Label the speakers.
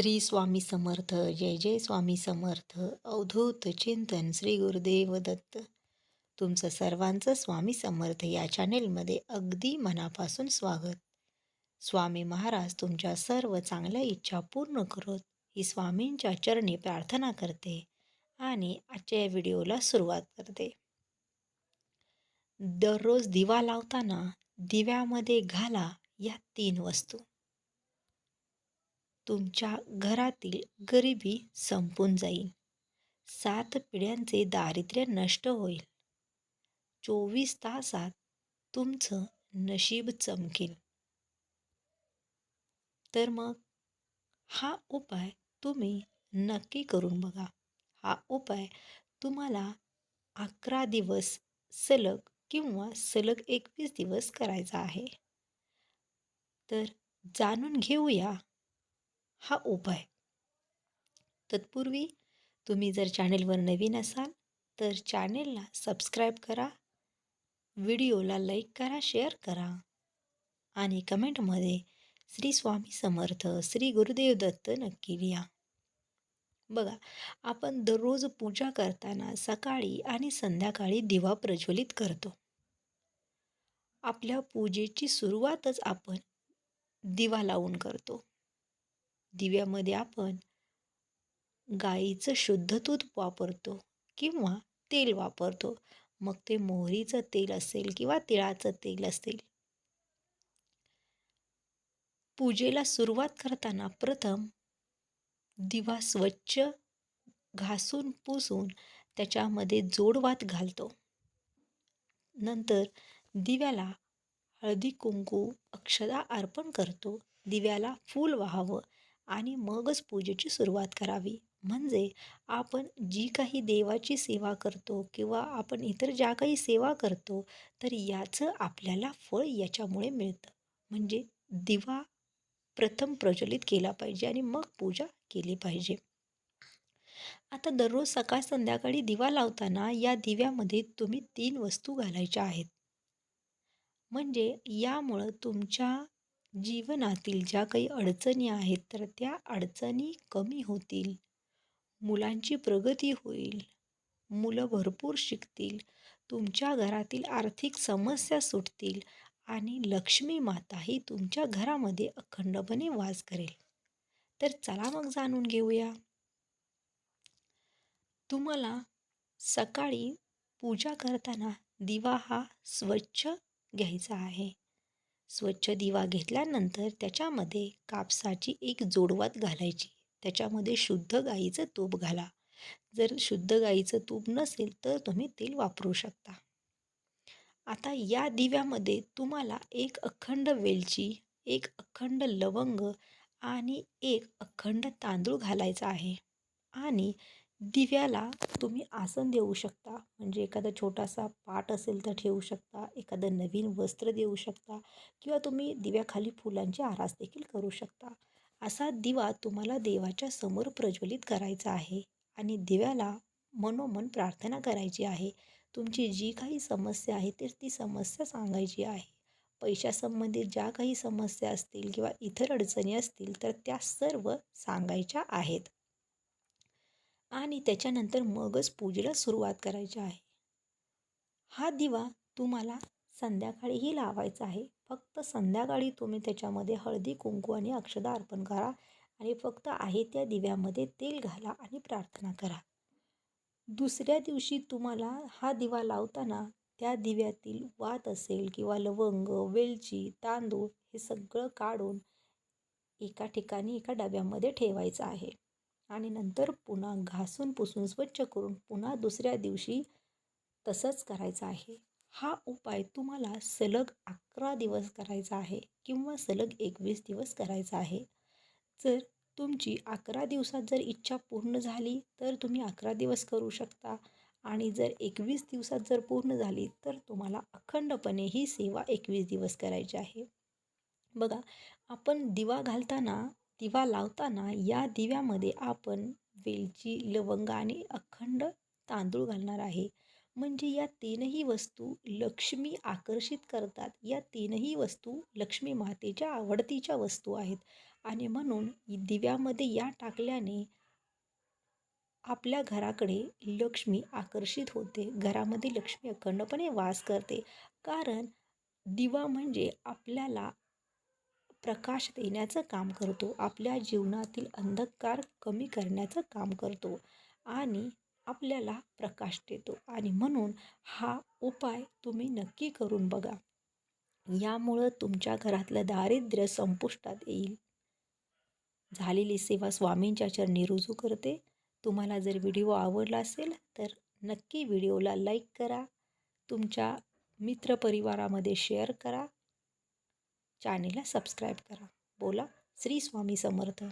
Speaker 1: श्री स्वामी समर्थ जय जय स्वामी समर्थ अवधूत चिंतन श्री गुरुदेव दत्त. तुमचं सर्वांचं स्वामी समर्थ या चॅनेलमध्ये अगदी मनापासून स्वागत. स्वामी महाराज तुमच्या सर्व चांगल्या इच्छा पूर्ण करत ही स्वामींच्या चरणी प्रार्थना करते आणि आजच्या या व्हिडिओला सुरुवात करते. दररोज दिवा लावताना दिव्यामध्ये घाला या तीन वस्तू. तुमच्या घरातील गरिबी संपून जाईल. सात पिढ्यांचे दारिद्र्य नष्ट होईल. चोवीस तासात तुमचं नशीब चमकेल. तर मग हा उपाय तुम्ही नक्की करून बघा. हा उपाय तुम्हाला अकरा दिवस सलग किंवा सलग एकवीस दिवस करायचा आहे. तर जाणून घेऊया. हा उपाय तत्पूर्वी तुम्ही जर चॅनेलवर नवीन असाल तर चॅनेलला सबस्क्राईब करा व्हिडिओला लाईक करा शेअर करा आणि कमेंटमध्ये श्री स्वामी समर्थ श्री गुरुदेव दत्त नक्की लिहा. बघा आपण दररोज पूजा करताना सकाळी आणि संध्याकाळी दिवा प्रज्वलित करतो. आपल्या पूजेची सुरुवातच आपण दिवा लावून करतो. दिव्यामध्ये आपण गाईचं शुद्ध दूध वापरतो किंवा तेल वापरतो. मग ते मोहरीचं तेल असेल किंवा तिळाचं तेल असेल. पूजेला सुरुवात करताना प्रथम दिवा स्वच्छ घासून पुसून त्याच्यामध्ये जोडवात घालतो. नंतर दिव्याला हळदी कुंकू अक्षदा अर्पण करतो. दिव्याला फूल व्हावं. आणि मगच पूजेची सुरुवात करावी. म्हणजे आपण जी काही देवाची सेवा करतो किंवा आपण इतर ज्या काही सेवा करतो तर याचं आपल्याला फळ याच्यामुळे मिळतं. म्हणजे दिवा प्रथम प्रज्वलित केला पाहिजे आणि मग पूजा केली पाहिजे. आता दररोज सकाळ संध्याकाळी दिवा लावताना या दिव्यामध्ये तुम्ही तीन वस्तू घालायच्या आहेत. म्हणजे यामुळं तुमच्या जीवनातील ज्या काही अडचणी आहेत तर त्या अडचणी कमी होतील. मुलांची प्रगती होईल. मुलं भरपूर शिकतील. तुमच्या घरातील आर्थिक समस्या सुटतील आणि लक्ष्मी माता ही तुमच्या घरामध्ये अखंडपणे वास करेल. तर चला मग जाणून घेऊया. तुम्हाला सकाळी पूजा करताना दिवा हा स्वच्छ घ्यायचा आहे. स्वच्छ दिवा घेतल्यानंतर त्याच्यामध्ये कापसाची एक जोडवात घालायची. त्याच्यामध्ये शुद्ध गाईचं तूप घाला. जर शुद्ध गाईचं तूप नसेल तर तुम्ही तेल वापरू शकता. आता या दिव्यामध्ये तुम्हाला एक अखंड वेलची एक अखंड लवंग आणि एक अखंड तांदूळ घालायचा आहे. आणि दिव्याला तुम्ही आसन देऊ शकता. म्हणजे एखादा छोटासा पाट असेल तर ठेवू शकता एखादं नवीन वस्त्र देऊ शकता किंवा तुम्ही दिव्याखाली फुलांची आरास देखील करू शकता. असा दिवा तुम्हाला देवाच्या समोर प्रज्वलित करायचा आहे आणि दिव्याला मनोमन प्रार्थना करायची आहे. तुमची जी काही समस्या आहे तर ती समस्या सांगायची आहे. पैशासंबंधित ज्या काही समस्या असतील किंवा इतर अडचणी असतील तर त्या सर्व सांगायच्या आहेत. आणि त्याच्यानंतर मगच पूजेला सुरुवात करायची आहे. हा दिवा तुम्हाला संध्याकाळीही लावायचा आहे. फक्त संध्याकाळी तुम्ही त्याच्यामध्ये हळदी कुंकू आणि अक्षदा अर्पण करा आणि फक्त आहे त्या दिव्यामध्ये तेल घाला आणि प्रार्थना करा. दुसऱ्या दिवशी तुम्हाला हा दिवा लावताना त्या दिव्यातील वात असेल किंवा लवंग वेलची तांदूळ हे सगळं काढून एका ठिकाणी एका डब्यामध्ये ठेवायचं आहे. आणि नंतर पुन्हा घासून पुसून स्वच्छ करून पुन्हा दुसऱ्या दिवशी तसंच करायचं आहे. हा उपाय तुम्हाला सलग अकरा दिवस करायचा आहे किंवा सलग एकवीस दिवस करायचा आहे. जर तुमची अकरा दिवसात जर इच्छा पूर्ण झाली तर तुम्ही अकरा दिवस करू शकता. आणि जर एकवीस दिवसात जर पूर्ण झाली तर तुम्हाला अखंडपणे ही सेवा एकवीस दिवस करायची आहे. बघा आपण दिवा घालताना दिवा लावताना या दिव्यामध्ये आपण वेलची लवंग आणि अखंड तांदूळ घालणार आहे. म्हणजे या तीनही वस्तू लक्ष्मी आकर्षित करतात. या तीनही वस्तू लक्ष्मी मातेच्या आवडतीच्या वस्तू आहेत. आणि म्हणून दिव्यामध्ये या टाकल्याने आपल्या घराकडे लक्ष्मी आकर्षित होते. घरामध्ये लक्ष्मी अखंडपणे वास करते. कारण दिवा म्हणजे आपल्याला प्रकाश देण्याचं काम करतो. आपल्या जीवनातील अंधकार कमी करण्याचं काम करतो आणि आपल्याला प्रकाश देतो. आणि म्हणून हा उपाय तुम्ही नक्की करून बघा. यामुळं तुमच्या घरातलं दारिद्र्य संपुष्टात येईल. झालेली सेवा स्वामींच्या चरणी रुजू करते. तुम्हाला जर व्हिडिओ आवडला असेल तर नक्की व्हिडिओला लाईक करा. तुमच्या मित्रपरिवारामध्ये शेअर करा. चॅनेलला सबस्क्राईब करा. बोला श्री स्वामी समर्थ.